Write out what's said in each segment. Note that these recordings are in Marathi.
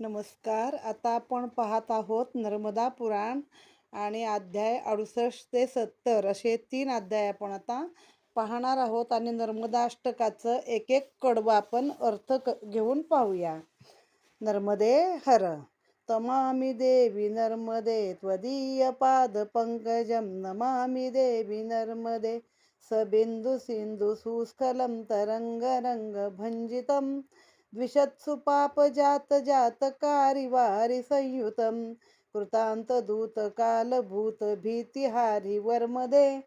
नमस्कार. आता आपण पाहत आहोत नर्मदा पुराण आणि अध्याय अडुसष्ट ते सत्तर असे तीन अध्याय आपण आता पाहणार आहोत आणि नर्मदा अष्टकाचं एक एक कडवं आपण अर्थ क घेऊन पाहूया. नर्मदे हर तमामी देवी नर्मदे त्वदीय पाद पंकजं नमामी देवी नर्मदे सबिंदु सिंधु सुस्खलं तरंगरंग भंजितं द्विषत्सु पापजात जातकारि वारी संयुतं कृतान्तदूतकालभूत भीतिहारि वर्मदे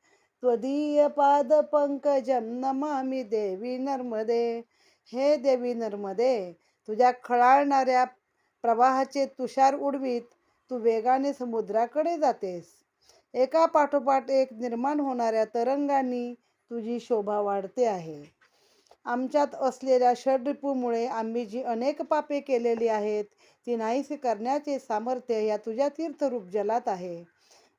त्वदीय पाद पंकजं नमामि देवी नर्मदे। हे देवी नर्मदे तुझ्या खळाळणाऱ्या प्रवाहाचे तुषार उडवीत तू वेगाने समुद्राकडे जातेस। एका पाठोपाठ एक निर्माण होणाऱ्या तरंगांनी तुझी शोभा वाढते आहे। आमच्यात असलेल्या षडरिपूमुळे आम्ही जी अनेक पापे केलेली आहेत ती नाहीसे करण्याचे सामर्थ्य या तुझ्या तीर्थरूप जलात आहे.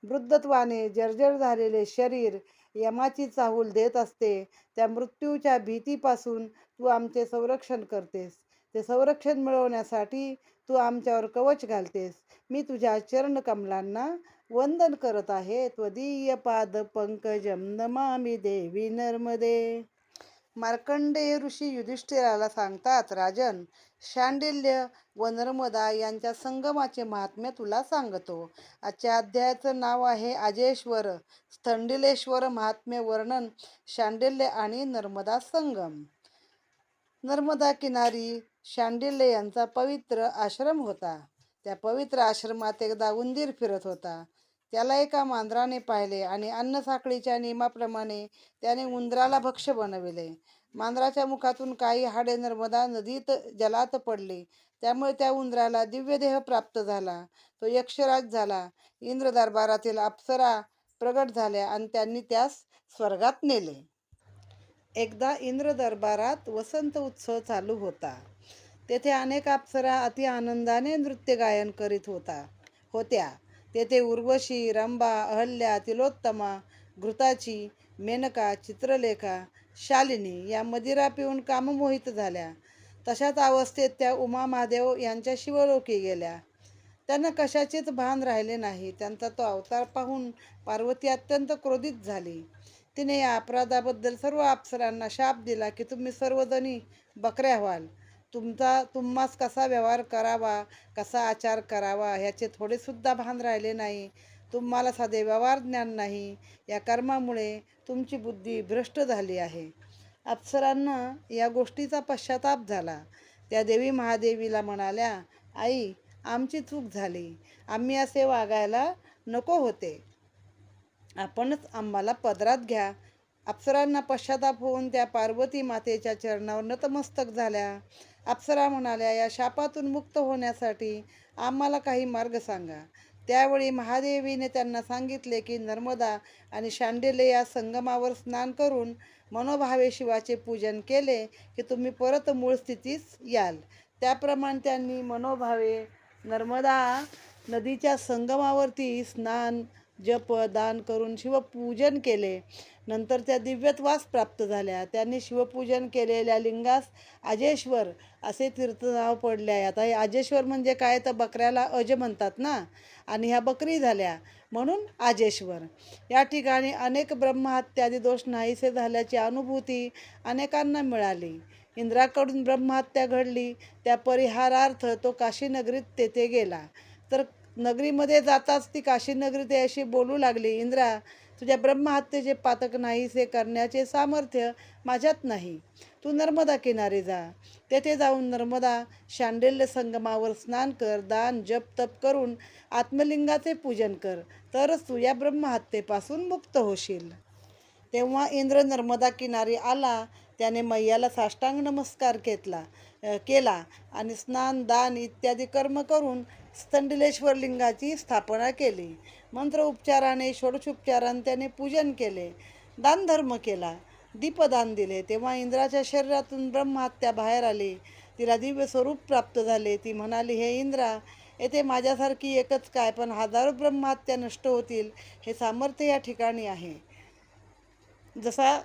वृद्धत्वाने जर्जर झालेले शरीर यमाची चाहूल देत असते त्या मृत्यूच्या भीतीपासून तू आमचे संरक्षण करतेस. ते संरक्षण मिळवण्यासाठी तू आमच्यावर कवच घालतेस. मी तुझ्या चरणकमलांना वंदन करत आहे. त्वदीय पाद पंकजम नमामी देवी नर्मदे. मार्कंडेय ऋषी युधिष्ठिराला सांगतात राजन शांडिल्य व नर्मदा यांच्या संगमाचे महात्म्य तुला सांगतो. आजच्या अध्यायाचं नाव आहे आजेश्वर स्थंडिलेश्वर महात्म्य वर्णन शांडिल्य आणि नर्मदा संगम. नर्मदा किनारी शांडिल्य यांचा पवित्र आश्रम होता. त्या पवित्र आश्रमात एकदा उंदीर फिरत होता. त्याला एका मांजराने पाहिले आणि अन्नसाखळीच्या नियमाप्रमाणे त्याने उंदराला भक्ष बनविले. मांजराच्या मुखातून काही हाडे नर्मदा नदीत जलात पडली. त्यामुळे त्या उंदराला दिव्यदेह प्राप्त झाला. तो यक्षराज झाला. इंद्र दरबारातील अप्सरा प्रगट झाल्या आणि त्यांनी त्यास स्वर्गात नेले. एकदा इंद्र दरबारात वसंत उत्सव चालू होता. तेथे अनेक अप्सरा अति आनंदाने नृत्य गायन करीत होता. होत्या. तेथे उर्वशी रंभा अहल्या तिलोत्तमा घृताची मेनका चित्रलेखा शालिनी या मदिरा पिऊन काममोहित झाल्या. तशाच अवस्थेत त्या उमा महादेव यांच्या शिवलोकी गेल्या. त्यांना कशाचेच भान राहिले नाही. त्यांचा तो अवतार पाहून पार्वती अत्यंत क्रोधित झाली. तिने या अपराधाबद्दल सर्व अप्सरांना शाप दिला की तुम्ही सर्वजणी बकऱ्या व्हाल. तुमचा तुम्हास कसा व्यवहार करावा कसा आचार करावा ह्याचे थोडेसुद्धा भान राहिले नाही. तुम्हाला साधे व्यवहार ज्ञान नाही. या कर्मामुळे तुमची बुद्धी भ्रष्ट झाली आहे. अप्सरांना या गोष्टीचा पश्चाताप झाला. त्या देवी महादेवीला म्हणाल्या आई आमची चूक झाली. आम्ही असे वागायला नको होते. आपणच आम्हाला पदरात घ्या. अप्सरांना पश्चाताप होऊन त्या पार्वती मातेच्या चरणावर नतमस्तक झाल्या. अप्सरा म्हणाल्या या शापातून मुक्त होण्यासाठी आम्हाला काही मार्ग सांगा. त्यावेळी महादेवीने त्यांना सांगितले की नर्मदा आणि शांडिले या संगमावर स्नान करून मनोभावे शिवाचे पूजन केले की तुम्ही परत मूळ स्थितीस याल. त्याप्रमाणे त्यांनी मनोभावे नर्मदा नदीच्या संगमावरती स्नान जप दान करून शिवपूजन केले. नंतर त्या दिव्यत्वास प्राप्त झाल्या. त्यांनी शिवपूजन केलेल्या लिंगास अजेश्वर असे तीर्थनाव पडले आहे आता हे आजेश्वर म्हणजे काय? तर बकऱ्याला अज म्हणतात ना? आणि ह्या बकरी झाल्या. म्हणून आजेश्वर. या ठिकाणी अनेक ब्रह्महत्यादी दोष नाहीसे झाल्याची अनुभूती अनेकांना मिळाली. इंद्राकडून ब्रह्महत्या घडली. त्या परिहारार्थ तो काशीनगरीत तेथे गेला. तर नगरीमध्ये जाताच ती काशीनगरी त्याशी बोलू लागली इंद्रा तुझ्या ब्रह्महत्येचे पातक नाहीसे करण्याचे सामर्थ्य माझ्यात नाही. तू नर्मदा किनारी जा. तेथे जाऊन नर्मदा शांडिल्य संगमावर स्नान कर दान जप तप करून आत्मलिंगाचे पूजन कर. तरच तू या ब्रह्महत्येपासून मुक्त होशील. तेव्हा इंद्र नर्मदा किनारी आला. त्याने मैयाला साष्टांग नमस्कार घेतला केला आणि स्नान दान इत्यादी कर्म करून स्तंडिलेश्वर लिंगाची स्थापना केली. मंत्र उपचाराने षोडशोपचाराने त्याने पूजन केले दानधर्म केला दीपदान दिले. तेव्हा इंद्राच्या शरीरातून ब्रह्महत्या बाहेर आली. तिला दिव्य स्वरूप प्राप्त झाले. ती म्हणाली हे इंद्रा येथे माझ्यासारखी एकच काय पण हजारो ब्रह्महत्या नष्ट होतील हे सामर्थ्य या ठिकाणी आहे. जसा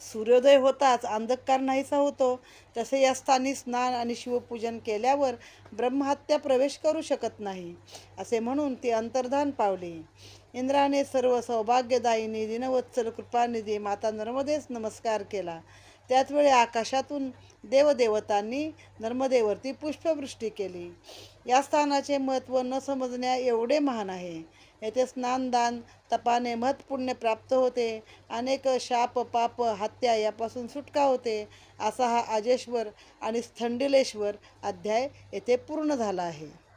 सूर्योदय होताच अंधकार नाहीसा होतो. तसे या स्थानी स्नान आणि शिवपूजन केल्यावर ब्रह्महत्या प्रवेश करू शकत नाही असे म्हणून ती अंतर्धान पावली. इंद्राने सर्व सौभाग्यदायिनी दिनवत्सल कृपानिधी माता नर्मदेस नमस्कार केला. त्याच वेळी आकाशातून देवदेवतांनी नर्मदेवरती पुष्पवृष्टी केली. या स्थानाचे महत्त्व न समजण्या एवढे महान आहे. येथे स्नानदान तपाने महत्पुण्य प्राप्त होते. अनेक शाप पाप हत्या यापासून सुटका होते. असा हा आजेश्वर आणि स्थंडिलेश्वर अध्याय येथे पूर्ण झाला आहे.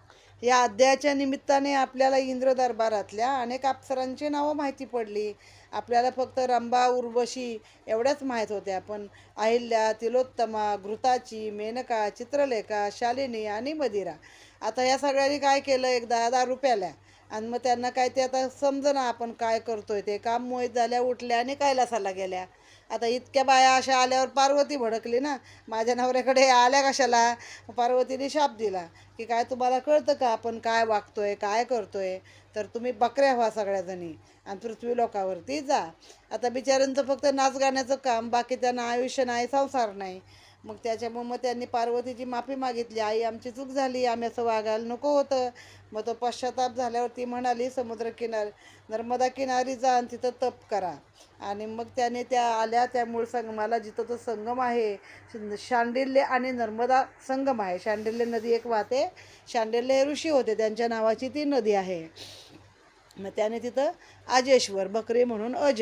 या अध्यायाच्या निमित्ताने आपल्याला इंद्र दरबारातल्या अनेक अप्सरांची नावं माहिती पडली. आपल्याला फक्त रंभा उर्वशी एवढ्याच माहीत होत्या. पण अहिल्या तिलोत्तमा घृताची मेनका चित्रलेखा शालिनी आणि मदिरा. आता या सगळ्यांनी काय केलं? एक दहा दहा रुपयाला. आणि मग त्यांना काय ते आता समजना आपण काय करतोय? ते काम मोहित झाल्या उठल्या आणि कैलासाला गेल्या. आता इतक्या बाया अशा आल्यावर पार्वती भडकली ना. माझ्या नवऱ्याकडे आल्या कशाला? पार्वतीने शाप दिला की काय तुम्हाला कळतं का आपण काय वागतोय काय करतोय? तर तुम्ही बकऱ्या व्हा सगळ्याजणी आणि पृथ्वी लोकावरती जा. आता बिचाऱ्यांचं फक्त नाच गाण्याचं काम बाकी त्यांना आयुष्य नाही संसार नाही. मग त्याच्यामुळे मग त्यांनी पार्वतीची माफी मागितली. आई आमची चूक झाली. आम्ही असं वागायला नको होतं. मग तो पश्चाताप झाल्यावर ती म्हणाली समुद्रकिनार नर्मदा किनारी जा आणि तिथं तप करा. आणि मग त्याने त्या आल्या त्या मूळ संगमाला जिथं तो संगम आहे शांडिल्य आणि नर्मदा संगम आहे. शांडिल्य नदी एक वाहते. शांडिल्य ऋषी होते. त्यांच्या नावाची ती नदी आहे. मग त्याने तिथं आजेश्वर बकरी म्हणून अज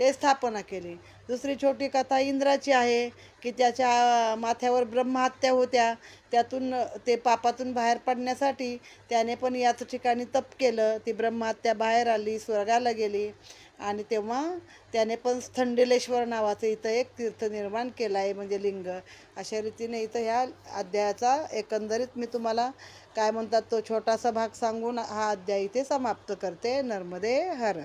ते स्थापना केली. दुसरी छोटी कथा इंद्राची आहे की त्याच्या माथ्यावर ब्रह्महत्या होत्या. त्यातून ते पापातून बाहेर पडण्यासाठी त्याने पण याच ठिकाणी तप केलं. ती ब्रह्महत्या बाहेर आली स्वर्गाला गेली आणि तेव्हा त्याने पण स्थंडिलेश्वर नावाचं इथं एक तीर्थ निर्माण केलं आहे म्हणजे लिंग. अशा रीतीने इथं ह्या अध्यायाचा एकंदरीत मी तुम्हाला काय म्हणतात तो छोटासा भाग सांगून हा अध्याय इथे समाप्त करते. नर्मदे हर.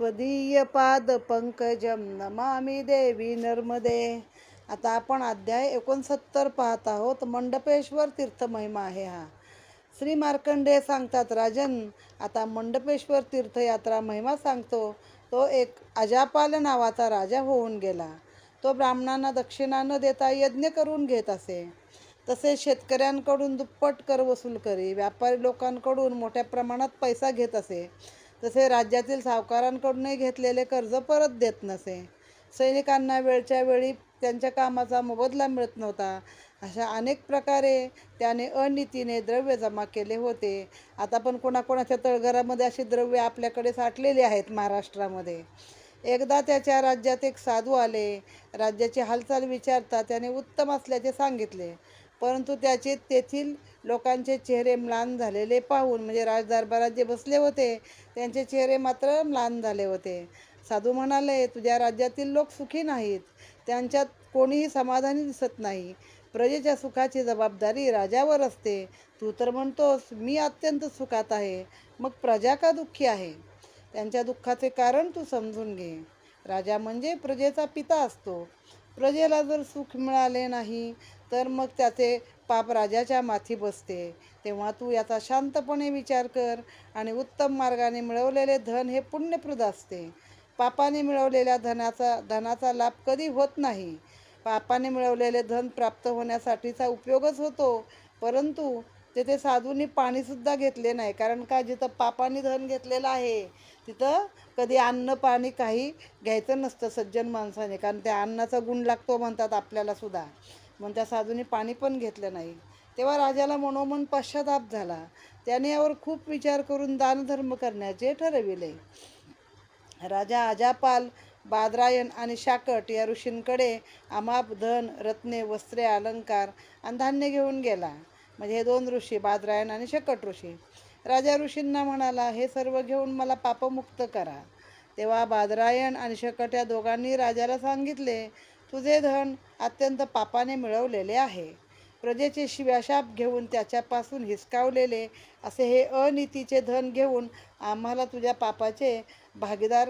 त्वदीय पाद पंकजम नमामि देवी नर्मदे. आता आपण अध्याय एकोणसत्तर पाहत आहोत. मंडपेश्वर तीर्थ महिमा आहे हा. श्री मार्कंडे सांगतात राजन आता मंडपेश्वर तीर्थयात्रा महिमा सांगतो. तो एक अजापाल नावाचा राजा होऊन गेला. तो ब्राह्मणांना दक्षिणा न देता यज्ञ करून घेत असे. तसेच शेतकऱ्यांकडून दुप्पट कर वसूल करी व्यापारी लोकांकडून मोठ्या प्रमाणात पैसा घेत असे तसे राज्यातील सावकारांकडूनही घेतलेले कर्ज परत देत नसे. सैनिकांना वेळच्या वेळी त्यांच्या कामाचा मोबदला मिळत नव्हता. अशा अनेक प्रकारे त्याने अनितीने द्रव्य जमा केले होते. आता पण कोणाकोणाच्या तळघरामध्ये अशी द्रव्य आपल्याकडे साठलेली आहेत महाराष्ट्रामध्ये. एकदा त्याच्या राज्यात एक साधू आले. राज्याची हालचाल विचारता त्याने उत्तम असल्याचे सांगितले. परंतु त्याचे तेथील लोकांचे चेहरे म्लान झालेले पाहून म्हणजे राजदरबारात जे बसले होते त्यांचे चेहरे मात्र म्लान झाले होते. साधू म्हणाले तुझ्या राज्यातील लोक सुखी नाहीत. त्यांच्यात कोणीही समाधानी दिसत नाही. प्रजेच्या सुखाची जबाबदारी राजावर असते. तू तर म्हणतोस मी अत्यंत सुखात आहे. मग प्रजा का दुःखी आहे? त्यांच्या दुःखाचे कारण तू समजून घे. राजा म्हणजे प्रजेचा पिता असतो. प्रजेला जर सुख मिळाले नाही तर मग त्याचे पाप राजाच्या माथी बसते. तेव्हा तू याचा शांतपणे विचार कर आणि उत्तम मार्गाने मिळवलेले धन हे पुण्यप्रद असते. पापाने मिळवलेल्या धनाचा धनाचा लाभ कधी होत नाही. पापाने मिळवलेले धन प्राप्त होण्यासाठीचा उपयोगच होतो. परंतु तेथे साधूंनी पाणीसुद्धा घेतले नाही. कारण का जिथं पापाने धन घेतलेलं आहे तिथं कधी अन्न पाणी काही घ्यायचं नसतं सज्जन माणसाने. कारण त्या अन्नाचा गुण लागतो म्हणतात आपल्याला सुद्धा. म्हणून त्या साधूंनी पाणी पण घेतलं नाही. तेव्हा राजाला मनोमन पश्चाताप झाला. त्याने यावर खूप विचार करून दानधर्म करण्याचे ठरविले. राजा आजापाल बादरायण आणि शाकट या ऋषींकडे अमाप धन रत्ने वस्त्रे अलंकार आणि धान्य घेऊन गेला. म्हणजे हे दोन ऋषी बादरायण आणि शकट ऋषी. राजा ऋषींना म्हणाला हे सर्व घेऊन मला पापमुक्त करा. तेव्हा बादरायण आणि शकट या दोघांनी राजाला सांगितले तुझे धन अत्यंत पापाने मिळवलेले आहे. प्रजेचे शिव्याशाप घेऊन त्याच्यापासून हिसकावलेले असे हे अनितीचे धन घेऊन आम्हाला तुझ्या पापाचे भागीदार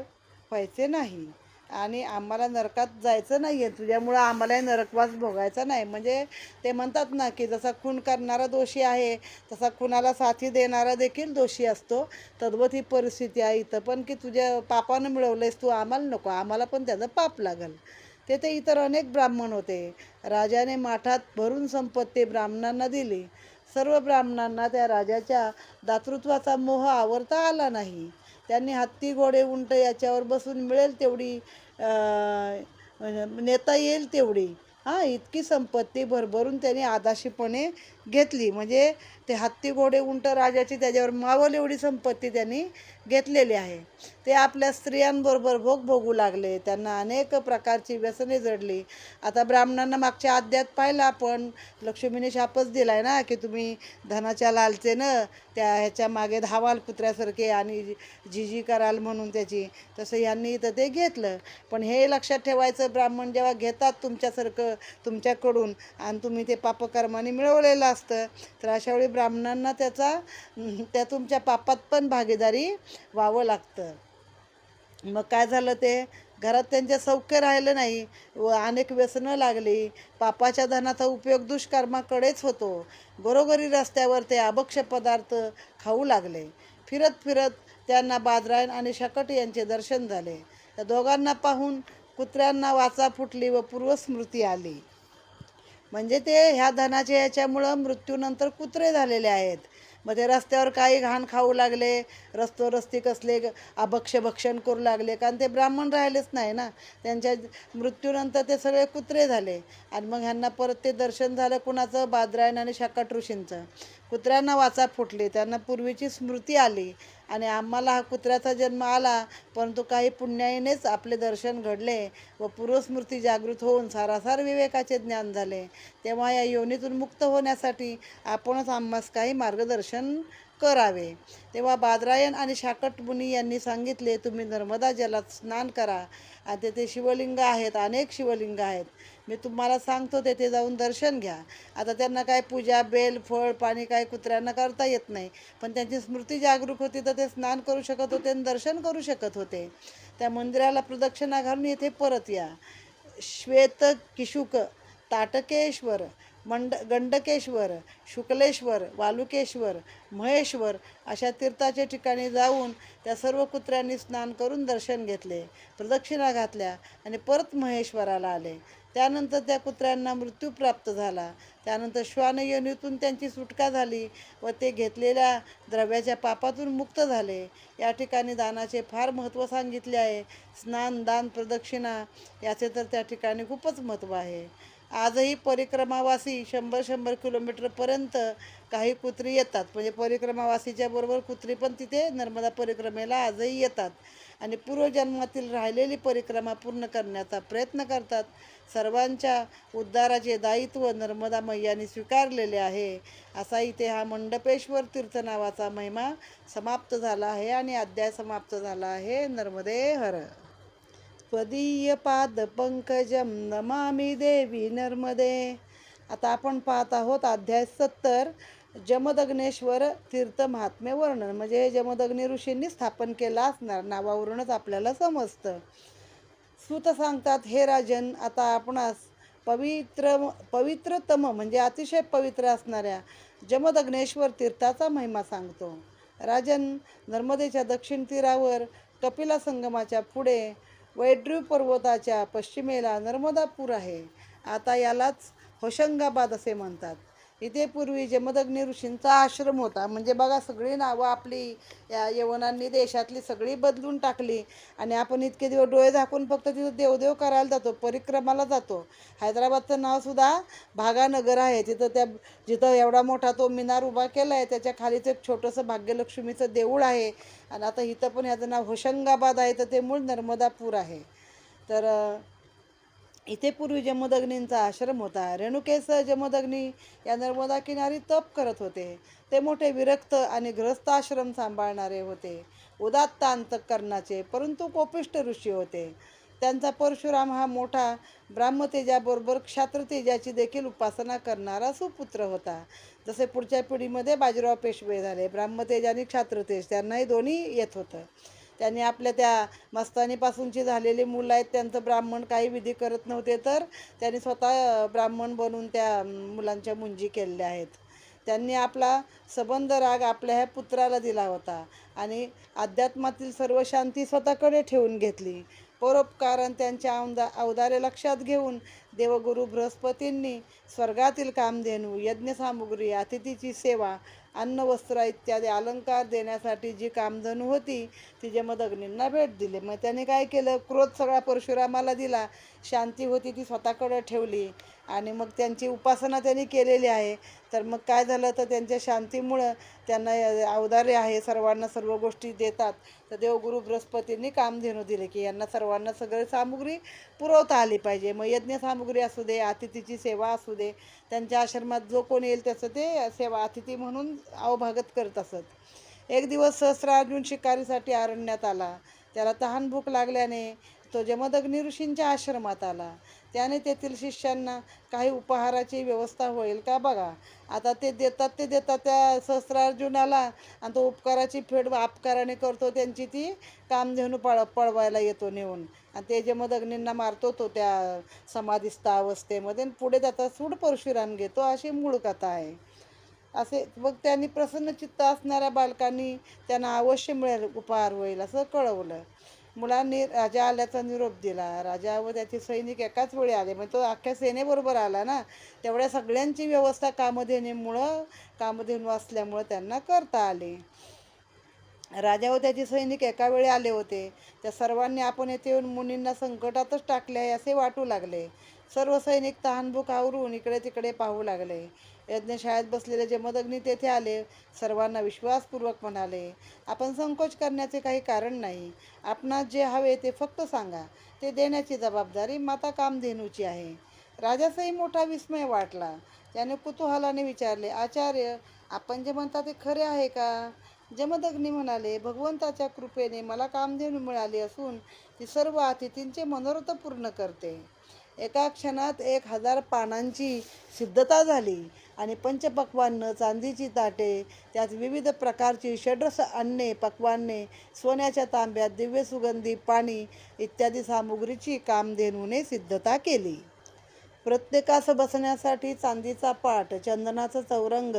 व्हायचे नाही. आणि आम्हाला नरकात जायचं नाही आहे तुझ्यामुळं आम्हालाही नरकवास भोगायचा नाही. म्हणजे ते म्हणतात ना की जसा खून करणारा दोषी आहे तसा खुनाला साथी देणारा देखील दोषी असतो. तद्वत ही परिस्थिती आहे इथं. पण की तुझ्या पापानं मिळवलंयस तू आम्हाला नको. आम्हाला पण त्याचं पाप लागल. तेथे इतर अनेक ब्राह्मण होते. राजाने माठात भरून संपत्ती ब्राह्मणांना दिली. सर्व ब्राह्मणांना त्या राजाच्या दातृत्वाचा मोह आवरता आला नाही. त्यांनी हत्ती घोडे उंट याच्यावर बसून मिळेल तेवढी नेता येईल तेवढी. हां इतकी संपत्ती भरभरून त्यांनी आदाशीपणे घेतली. म्हणजे ते हत्ती घोडे उंट राजाची त्याच्यावर मावल एवढी संपत्ती त्यांनी घेतलेले आहे. ते आपल्या स्त्रियांबरोबर भोग भोगू लागले. त्यांना अनेक प्रकारची व्यसने जडली. आता ब्राह्मणांना मागच्या अध्यात पाहिलं आपण. लक्ष्मीने शापच दिला आहे ना की तुम्ही धनाच्या लालचेनं त्या ह्याच्या मागे धावाल कुत्र्यासारखे आणि जी जी कराल म्हणून त्याची. तसं यांनी तर ते घेतलं. पण हे लक्षात ठेवायचं ब्राह्मण जेव्हा घेतात तुमच्यासारखं तुमच्याकडून आणि तुम्ही ते पापकर्माने मिळवलेलं असतं तर अशावेळी ब्राह्मणांना त्याचा त्या तुमच्या पापात पण भागीदारी व्हावं लागतं. मग काय झालं ते? घरात त्यांच्या सौख्य राहिलं नाही. व अनेक व्यसनं लागली. पापाच्या धनाचा उपयोग दुष्कर्माकडेच होतो. घरोघरी रस्त्यावर ते अभक्ष पदार्थ खाऊ लागले. फिरत फिरत त्यांना बादरायण आणि शकट यांचे दर्शन झाले. त्या दोघांना पाहून कुत्र्यांना वाचा फुटली व पूर्वस्मृती आली. म्हणजे ते ह्या धनाच्या याच्यामुळं मृत्यूनंतर कुत्रे झालेले आहेत. मग ते रस्त्यावर काही घाण खाऊ लागले रस्तो रस्ती कसले अभक्ष भक्षण करू लागले कारण ते ब्राह्मण राहिलेच नाही ना. त्यांच्या मृत्यूनंतर ते सगळे कुत्रे झाले. आणि मग ह्यांना परत ते दर्शन झालं कुणाचं? बादरायण आणि शाकट ऋषींचं कुत्र्यांना वाचा फुटली त्यांना पूर्वीची स्मृती आली आणि आम्हाला हा कुत्र्याचा जन्म आला परंतु काही पुण्याईनेच आपले दर्शन घडले व पूर्वस्मृती जागृत होऊन सारासार विवेकाचे ज्ञान झाले. तेव्हा या योनीतून मुक्त होण्यासाठी आपणच आम्हास काही मार्गदर्शन करावे. तेव्हा बादरायण आणि शाकटमुनी यांनी सांगितले तुम्ही नर्मदा जलात स्नान करा. आणि तेथे शिवलिंग आहेत अनेक शिवलिंग आहेत. मी तुम्हाला सांगतो तेथे जाऊन दर्शन घ्या. आता त्यांना काय पूजा बेल फळ पाणी काय कुत्र्यांना करता येत नाही. पण त्यांची स्मृती जागरूक होती तर ते स्नान करू शकत होते आणि दर्शन करू शकत होते. त्या मंदिराला प्रदक्षिणा घालून येथे परत या. श्वेत किशुक ताटकेश्वर मंड गंडकेश्वर शुक्लेश्वर वालुकेश्वर महेश्वर अशा तीर्थाच्या ठिकाणी जाऊन त्या सर्व कुत्र्यांनी स्नान करून दर्शन घेतले प्रदक्षिणा घातल्या आणि परत महेश्वराला आले. त्यानंतर त्या कुत्र्यांना मृत्यू प्राप्त झाला. त्यानंतर श्वानयोनीतून त्यांची सुटका झाली व ते घेतलेल्या द्रव्याच्या पापातून मुक्त झाले. या ठिकाणी दानाचे फार महत्त्व सांगितले आहे. स्नान दान प्रदक्षिणा याचे तर त्या ठिकाणी खूपच महत्त्व आहे. आजही परिक्रमावासी शंभर शंभर किलोमीटरपर्यंत काही कुत्री येतात. म्हणजे परिक्रमावासीच्या बरोबर कुत्री पण तिथे नर्मदा परिक्रमेला आजही येतात. आणि पूर्वजन्मातील राहिलेली परिक्रमा पूर्ण करण्याचा प्रयत्न करतात. सर्वांच्या उद्धाराचे दायित्व नर्मदा मैयाने स्वीकारलेले आहे. असा इथे हा मंडपेश्वर तीर्थ नावाचा महिमा समाप्त झाला आहे आणि अध्याय समाप्त झाला आहे. नर्मदे हर. त्वदीय पाद पंकजम देवी नर्मदे. आता आपण पाहत आहोत अध्याय सत्तर जमदग्नेश्वर तीर्थ महात्म्य वर्णन. म्हणजे हे जमदग्नी ऋषींनी स्थापन केला असणार नावावरूनच आपल्याला समजतं. सूत सांगतात हे राजन आता आपणास पवित्र पवित्रतम म्हणजे अतिशय पवित्र असणाऱ्या जमदग्नेश्वर तीर्थाचा महिमा सांगतो. राजन नर्मदेच्या दक्षिण तीरावर कपिला संगमाच्या पुढे वैड्रू पर्वताच्या पश्चिमेला नर्मदापूर आहे. आता यालाच होशंगाबाद असे म्हणतात. इथे पूर्वी जमदग्नी ऋषींचा आश्रम होता म्हणजे बघा सगळी नावं आपली या यवनांनी देशातली सगळी बदलून टाकली. आणि आपण इतके दिवस डोळे झाकून फक्त तिथं देवदेव करायला जातो परिक्रमाला जातो. हैदराबादचं नावसुद्धा भागानगर आहे. तिथं त्या जिथं एवढा मोठा तो मिनार उभा केला आहे त्याच्या खालीच एक छोटंसं भाग्यलक्ष्मीचं देऊळ आहे. आणि आता इथं पण ह्याचं नाव होशंगाबाद आहे तर ते मूळ नर्मदापूर आहे. तर इथे पूर्वी जमदग्नींचा आश्रम होता. रेणुकेस जमदग्नी या नर्मदा किनारी तप करत होते. ते मोठे विरक्त आणि ग्रस्त आश्रम सांभाळणारे होते. उदात्त अंतकरणाचे परंतु कोपिष्ट ऋषी होते. त्यांचा परशुराम हा मोठा ब्राह्मतेजाबरोबर क्षात्रतेजाची देखील उपासना करणारा सुपुत्र होता. जसे पुढच्या पिढीमध्ये बाजीराव पेशवे झाले ब्राह्मतेज आणि क्षात्रतेज त्यांनाही दोन्ही येत होतं. त्यांनी आपल्या त्या मस्तानीपासूनची झालेली मुलं आहेत त्यांचं ब्राह्मण काही विधी करत नव्हते तर त्यांनी स्वतः ब्राह्मण बनून त्या मुलांच्या मुंजी केलेल्या आहेत. त्यांनी आपला सबंध राग आपल्या ह्या पुत्राला दिला होता आणि अध्यात्मातील सर्व शांती स्वतःकडे ठेवून घेतली. परोपकारण त्यांच्या औदा औदार्य लक्षात घेऊन देवगुरु बृहस्पतींनी स्वर्गातील कामधेनू यज्ञसामुग्री अतिथीची सेवा अन्न वस्त्र इत्यादी अलंकार देण्यासाठी जी कामधनू होती तिचे मग अग्नींना भेट दिली. मग त्याने काय केलं? क्रोध सगळा परशुरामाला दिला. शांती होती ती स्वतःकडे ठेवली. आणि मग त्यांची उपासना त्यांनी केलेली आहे. तर मग काय झालं? तर त्यांच्या शांतीमुळं त्यांना अवधारे आहे. सर्वांना सर्व गोष्टी देतात. तर देवगुरु बृहस्पतींनी कामधेनू दिले की यांना सर्वांना सगळी सामुग्री पुरवता आली पाहिजे. मग यज्ञ सामुग्री असू दे अतिथीची सेवा असू दे त्यांच्या आश्रमात जो कोण येईल त्याचं ते सेवा अतिथी म्हणून अवभागत करत असत. एक दिवस सहस्रार्जुन शिकारीसाठी अरण्यात आला. त्याला तहान भूक लागल्याने तो जमदग्नी ऋषींच्या आश्रमात आला त्याने तेथील शिष्यांना काही उपहाराची व्यवस्था होईल का बघा? आता ते देतात ते देतात त्या सहस्रार्जुनाला आणि तो उपकाराची फेड आपकाराने करतो त्यांची ती कामधेनू पळ पळवायला येतो नेऊन. आणि ते जमदग्नींना मारतो तो त्या समाधिस्थ अवस्थेमध्ये आणि पुढे त्याचा सूड परशुराम घेतो अशी मूळ कथा आहे. असे मग त्यांनी प्रसन्न चित्त असणाऱ्या बालकांनी त्यांना अवश्य मिळेल उपहार होईल असं कळवलं. मुलांनी राजा आल्याचा निरोप दिला. राजा व त्याचे सैनिक एकाच वेळी आले. मग तो अख्ख्या सेनेबरोबर आला ना? तेवढ्या सगळ्यांची व्यवस्था कामधेनीमुळं कामधेनू असल्यामुळं त्यांना करता आले. राजा व त्याचे सैनिक एका वेळी आले होते. त्या सर्वांनी आपण येथे येऊन मुनींना संकटातच टाकले आहे असे वाटू लागले. सर्व सैनिक तहानभूक आवरून इकडे तिकडे पाहू लागले. यज्ञशाळेत बसलेले जमदग्नी तेथे आले सर्वांना विश्वासपूर्वक म्हणाले आपण संकोच करण्याचे काही कारण नाही. आपणास जे हवे ते फक्त सांगा. ते देण्याची जबाबदारी माता कामधेनूची आहे. राजाचाही मोठा विस्मय वाटला. त्याने कुतूहलाने विचारले आचार्य आपण जे म्हणता ते खरे आहे का? जमदग्नी म्हणाले भगवंताच्या कृपेने मला कामधेनू मिळाली असून ती सर्व अतिथींचे मनोरथ पूर्ण करते. एका क्षणात एक हजार पानांची सिद्धता झाली आणि पंचपक्वान्न चांदीची ताटे त्यात विविध प्रकारची षड्रस अन्ने पक्वान्ने सोन्याच्या तांब्यात दिव्य सुगंधी पाणी इत्यादी सामुग्रीची कामधेनूने सिद्धता केली. प्रत्येकास बसण्यासाठी चांदीचा पाट चंदनाचा चौरंग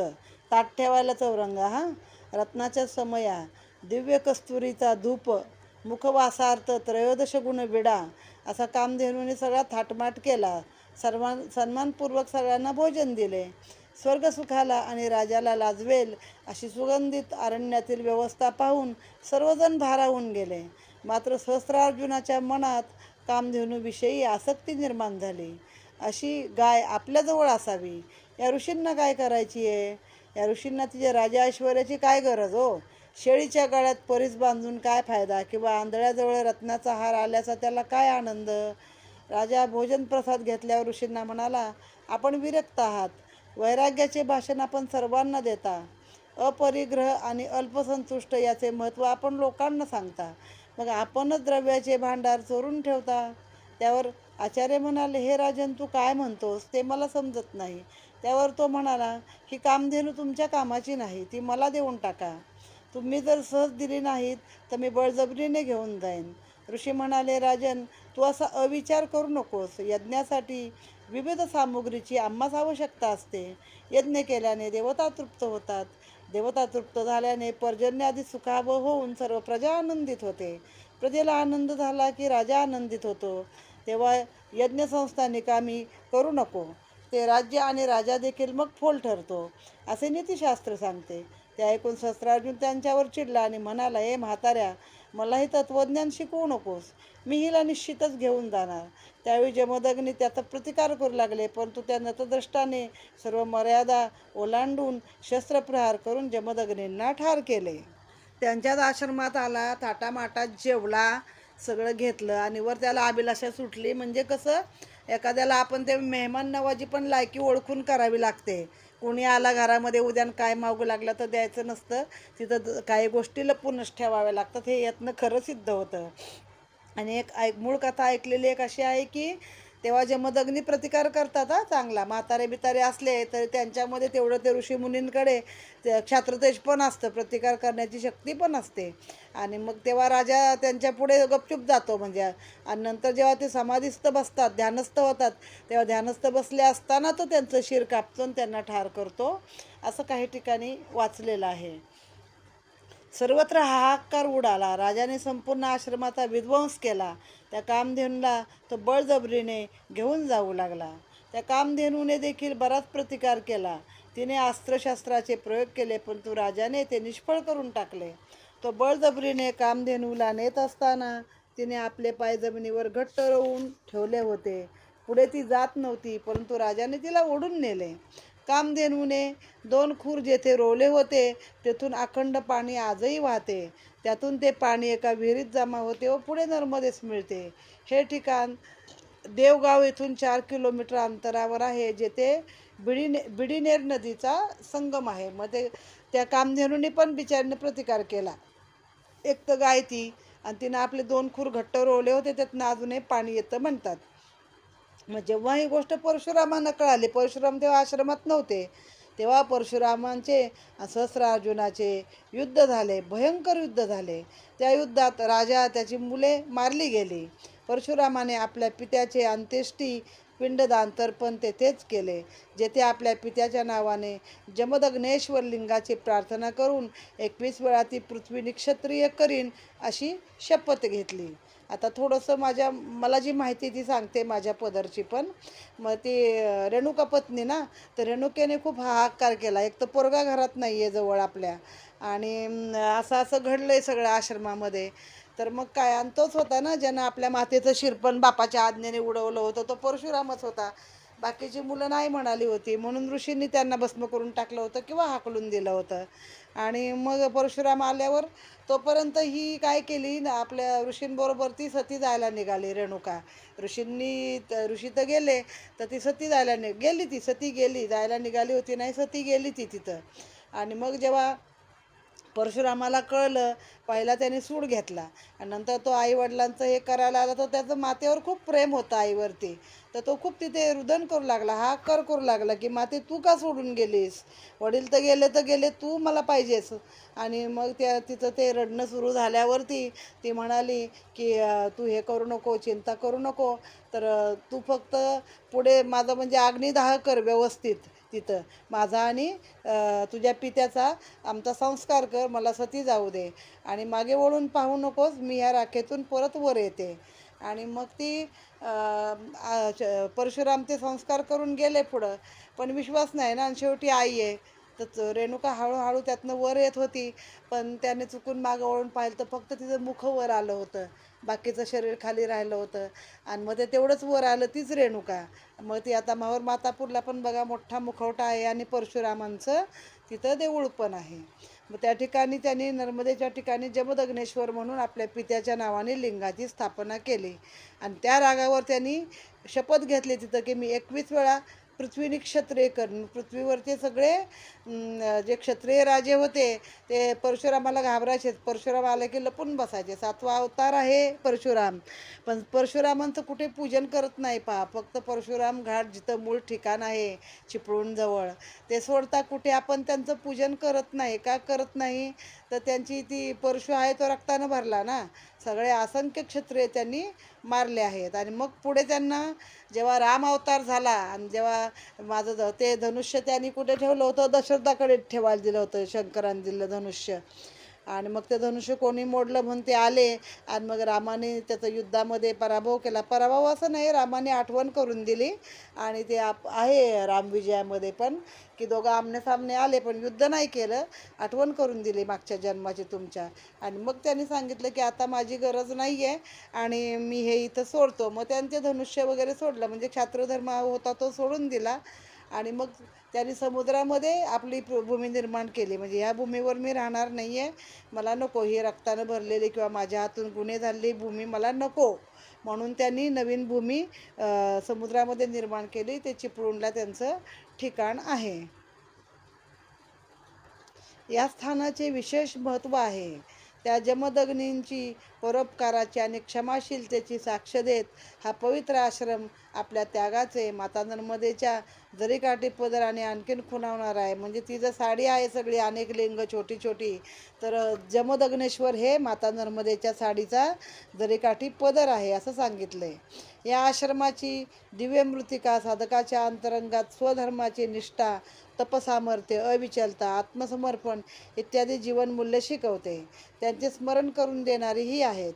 ताट ठेवायला चौरंग हा? रत्नाच्या समया दिव्य कस्तुरीचा धूप मुखवासार्थ त्रयोदश गुण विडा असा कामधेनूने सगळा थाटमाट केला. सर्वां सन्मानपूर्वक सगळ्यांना भोजन दिले. स्वर्गसुखाला आणि राजाला लाजवेल अशी सुगंधित अरण्यातील व्यवस्था पाहून सर्वजण भारावून गेले. मात्र सहस्रार्जुनाच्या मनात कामधेनूविषयी आसक्ती निर्माण झाली. अशी गाय आपल्याजवळ असावी. या ऋषींना काय करायची आहे या ऋषींना तिच्या राजा ऐश्वर्याची काय गरज हो? शेळीच्या गळ्यात परीस बांधून काय फायदा? किंवा आंधळ्याजवळ रत्नाचा हार आल्याचा त्याला काय आनंद? राजा भोजन प्रसाद घेतल्यावर ऋषींना म्हणाला आपण विरक्त आहात. वैराग्याचे भाषण आपण सर्वांना देता. अपरिग्रह आणि अल्पसंतुष्ट याचे महत्त्व आपण लोकांना सांगता. मग आपणच द्रव्याचे भांडार चोरून ठेवता त्यावर आचार्य म्हणाले हे राजन तू काय म्हणतोस? ते मला समजत नाही त्यावर तो म्हणाला ही कामधेनू तुमच्या कामाची नाही. ती मला देऊन टाका. तुम्ही जर सहज दिली नाहीत तर मी बळजबरीने घेऊन जाईन. ऋषी म्हणाले राजन तू असा अविचार करू नकोस. यज्ञासाठी विविध सामुग्रीची आम्हास आवश्यकता असते. यज्ञ केल्याने देवता तृप्त होतात. देवता तृप्त झाल्याने पर्जन्यादी सुखावह होऊन सर्व प्रजा आनंदित होते. प्रजेला आनंद झाला की राजा आनंदित होतो. तेव्हा यज्ञसंस्था निकामी करू नको. ते राज्य आणि राजा देखील मग फोल ठरतो असे नीतिशास्त्र सांगते. ते ऐकून सहस्रार्जुन त्यांच्यावर चिडला आणि म्हणाला हे म्हाताऱ्या मला हे तत्त्वज्ञान शिकवू नकोस. मी हिला निश्चितच घेऊन जाणार. त्यावेळी जमदग्नी त्याचा प्रतिकार करू लागले परंतु त्या नतद्रष्टाने सर्व मर्यादा ओलांडून शस्त्रप्रहार करून जमदग्नींना ठार केले. त्यांच्याच आश्रमात आला थाटामाटात जेवला सगळं घेतलं आणि वर त्याला अभिलाषा सुटली. म्हणजे कसं? एखाद्याला आपण ते मेहमान नवाजी पण लायकी ओळखून करावी लागते. कोणी आला घरामध्ये उद्यान काय मागू लागलं तर द्यायचं नसतं. तिथं द- काही गोष्टी लपूनच ठेवाव्या लागतात. हे यातनं खरं सिद्ध होतं. आणि एक ऐक मूळ कथा ऐकलेली एक अशी आहे की तेव्हा जमदग्नी प्रतिकार करतात हा चांगला. म्हातारे बितारे असले तर त्यांच्यामध्ये तेवढं ते ऋषीमुनींकडे ते क्षात्रतेज पण असतं प्रतिकार करण्याची शक्ती पण असते. आणि मग तेव्हा राजा त्यांच्या पुढे गपचूप जातो म्हणजे. आणि नंतर जेव्हा ते समाधीस्थ बसतात ध्यानस्थ होतात तेव्हा ध्यानस्थ बसले असताना तो त्यांचं शिर कापतो आणि त्यांना ठार करतो. असं काही ठिकाणी वाचलेलं आहे. सर्वत्र हाहाकार उडाला. राजाने संपूर्ण आश्रमाचा विध्वंस केला. त्या कामधेनूला तो बळजबरीने घेऊन जाऊ लागला. त्या कामधेनूने देखील बराच प्रतिकार केला. तिने अस्त्रशस्त्राचे प्रयोग केले परंतु राजाने ते निष्फळ करून टाकले. तो बळजबरीने कामधेनूला नेत असताना तिने आपले पाय जमिनीवर घट्ट रोवून ठेवले होते. पुढे ती जात नव्हती परंतु राजाने तिला ओढून नेले. कामधेनूने दोन खूर जेथे रोवले होते तेथून अखंड पाणी आजही वाहते. त्यातून ते पाणी एका विहिरीत जमा होते व पुढे नर्मदेस मिळते. हे ठिकाण देवगाव येथून चार किलोमीटर अंतरावर आहे जेथे बिडीने बिडीनेर नदीचा संगम आहे. मग ते त्या कामधेनूने पण बिचारीने प्रतिकार केला. एक तर गाय ती आणि तिनं आपले दोन खूर घट्ट रोवले होते त्यातनं अजूनही पाणी येतं म्हणतात. मग जेव्हा ही गोष्ट परशुरामांना कळाली परशुराम तेव्हा आश्रमात नव्हते. तेव्हा परशुरामांचे सहस्रार्जुनाचे युद्ध झाले भयंकर युद्ध झाले. त्या युद्धात राजा त्याची मुले मारली गेली. परशुरामाने आपल्या पित्याचे अंत्येष्टी पिंडदान तर्पण तेथेच केले जेथे आपल्या पित्याच्या नावाने जमदग्नेश्वर लिंगाची प्रार्थना करून एकवीस वेळा ती पृथ्वी निक्षत्रिय करीन अशी शपथ घेतली. आता थोडंसं माझ्या मला जी माहिती ती सांगते माझ्या पदरची पण. मग ती रेणुका पत्नी ना तर रेणुकेने खूप हाहाकार केला. एक तर पोरगा घरात नाही आहे जवळ आपल्या. आणि असं असं घडलं आहे सगळं आश्रमामध्ये. तर मग काय आणि तोच होता ना ज्यानं आपल्या मातेचं शिरपण बापाच्या आज्ञेने उडवलं होतं तो परशुरामच होता. बाकीची मुलं नाही म्हणाली होती. म्हणून ऋषींनी त्यांना भस्म करून टाकलं होतं किंवा हाकलून दिलं होतं. आणि मग परशुराम आल्यावर तोपर्यंत ही काय केली? आपल्या ऋषींबरोबर ती सती जायला निघाली रेणुका. ऋषींनी ऋषी तर गेले तर ती सती जायला नि गेली ती सती गेली. जायला निघाली होती नाही सती गेली ती तिथं. आणि मग जेव्हा परशुरामाला कळलं पहिला त्याने सूड घेतला. आणि नंतर तो आईवडिलांचं हे करायला आला तर त्याचं मातेवर खूप प्रेम होतं आईवरती. तर तो खूप तिथे रुदन करू लागला हा कर करू लागला की माते तू का सोडून गेलीस? वडील तर गेले तर गेले तू मला पाहिजेस. आणि मग त्या तिचं ते रडणं सुरू झाल्यावरती ती म्हणाली की तू हे करू नको चिंता करू नको. तर तू फक्त पुढे माझं म्हणजे अग्निदाह कर व्यवस्थित. तिथं. माझा आणि तुझ्या पित्याचा आमचा संस्कार कर मला सती जाऊ दे. आणि मागे वळून पाहू नकोस मी ह्या राखेतून परत वर येते. आणि मग ती च- परशुराम ते संस्कार करून गेले पुढं. पण विश्वास नाही ना आणि शेवटी आई आहे. तर रेणुका हळूहळू त्यातनं वर येत होती. पण त्याने चुकून मागं वळून पाहिलं तर फक्त तिचं मुख वर आलं होतं. बाकीचं शरीर खाली राहिलं होतं. आणि मग ते तेवढंच वर आलं तीच रेणुका. मग ती आता मावर मातापूरला पण बघा मोठा मुखवटा आहे आणि परशुरामांचं तिथं देऊळ पण आहे. मग त्या ठिकाणी त्यांनी नर्मदेच्या ठिकाणी जमदग्नेश्वर म्हणून आपल्या पित्याच्या नावाने लिंगाची स्थापना केली. आणि त्या रागावर त्यांनी शपथ घेतली तिथं की मी एकवीस वेळा पृथ्वीनी क्षत्रिय करण पृथ्वीवरचे सगळे जे क्षत्रिय राजे होते ते परशुरामाला घाबरायचे. परशुराम आले की लपून बसायचे. सातवा अवतार आहे परशुराम. पण परशुरामांचं कुठे पूजन करत नाही पहा फक्त परशुराम घाट जिथं मूळ ठिकाण आहे चिपळूणजवळ. ते सोडता कुठे आपण त्यांचं पूजन करत नाही. का करत नाही? तर त्यांची ती परशु आहे तो रक्तानं भरला ना. सगळे असंख्य क्षत्रिय त्यांनी मारले आहेत. आणि मग पुढे त्यांना जेव्हा राम अवतार झाला आणि जेव्हा माझं ध- ते धनुष्य त्यांनी कुठे ठेवलं होतं? दशरथाकडे ठेवायला दिलं होतं शंकरांनी दिलं धनुष्य. आणि मग ते धनुष्य कोणी मोडलं म्हणून ते आले. आणि मग रामाने त्याचा युद्धामध्ये पराभव केला. पराभव असं नाही रामाने आठवण करून दिली. आणि ते आप आहे रामविजयामध्ये पण की दोघं आमने सामने आले पण युद्ध नाही केलं. आठवण करून दिली मागच्या जन्माची तुमच्या. आणि मग त्यांनी सांगितलं की आता माझी गरज नाही आहे आणि मी हे इथं सोडतो. मग त्यांचे धनुष्य वगैरे सोडलं. म्हणजे क्षात्रधर्म होता तो सोडून दिला. आणि मग त्यांनी समुद्रामध्ये आपली प्र- भूमी निर्माण केली. म्हणजे ह्या भूमीवर मी राहणार नाही आहे मला नको ही रक्तानं भरलेली किंवा माझ्या हातून गुन्हे झालेली भूमी मला नको. म्हणून त्यांनी नवीन भूमी समुद्रामध्ये निर्माण केली. ते चिपळूणला त्यांचं ठिकाण आहे. या स्थानाचे विशेष महत्त्व आहे. त्या जमदग्नींची परोपकाराची आणि क्षमाशीलतेची साक्ष देत हा पवित्र आश्रम आपल्या त्यागाचे माता नर्मदेच्या जरीकाठी पदर आणि आणखीन खुणावणार आहे. म्हणजे ती जर साडी आहे सगळी अनेक लिंग छोटी छोटी तर जमदग्नेश्वर हे माता नर्मदेच्या साडीचा जरीकाठी पदर आहे असं सांगितलं आहे या आश्रमाची दिव्यमृतिका साधकाच्या अंतरंगात स्वधर्माची निष्ठा तपसामर्थ्य अविचलता आत्मसमर्पण इत्यादी जीवनमूल्य शिकवते. त्यांचे स्मरण करून देणारीही आहेत.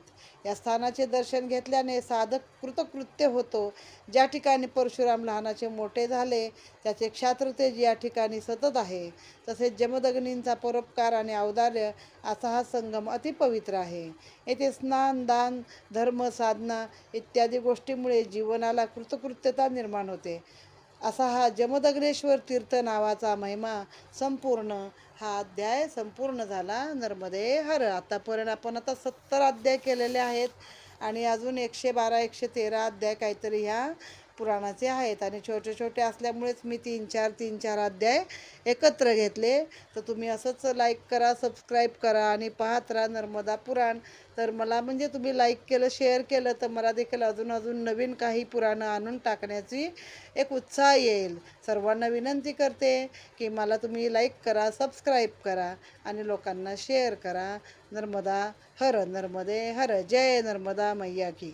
या स्थानाचे दर्शन घेतल्याने साधक कृतकृत्य होतो. ज्या ठिकाणी परशुराम लहानाचे मोठे झाले त्याचे क्षात्रतेज या ठिकाणी सतत आहे. तसेच जमदग्नींचा परोपकार आणि औदार्य असा हा संगम अतिपवित्र आहे. येथे स्नान दान धर्म साधना इत्यादी गोष्टीमुळे जीवनाला कृतकृत्यता निर्माण होते. असा हा जमदग्नेश्वर तीर्थ नावाचा महिमा संपूर्ण हा अध्याय संपूर्ण झाला. नर्मदे हर. आतापर्यंत आपण आता सत्तर अध्याय केलेले आहेत. आणि अजून एकशे बारा एकशे तेरा अध्याय काहीतरी ह्या पुराणाचे आहेत आणि छोटे छोटे असल्यामुळेच मी तीन चार तीन चार अध्याय एकत्र घेतले. तर तुम्ही असंच लाईक करा सबस्क्राईब करा आणि पाहत राहा नर्मदा पुराण. तर मला म्हणजे तुम्ही लाईक केलं शेअर केलं तर मला देखील अजून अजून नवीन काही पुराणं आणून टाकण्याची एक उत्साह येईल. सर्वांना विनंती करते की मला तुम्ही लाईक करा सबस्क्राईब करा आणि लोकांना शेअर करा. नर्मदा हर नर्मदे हर. जय नर्मदा मैया की.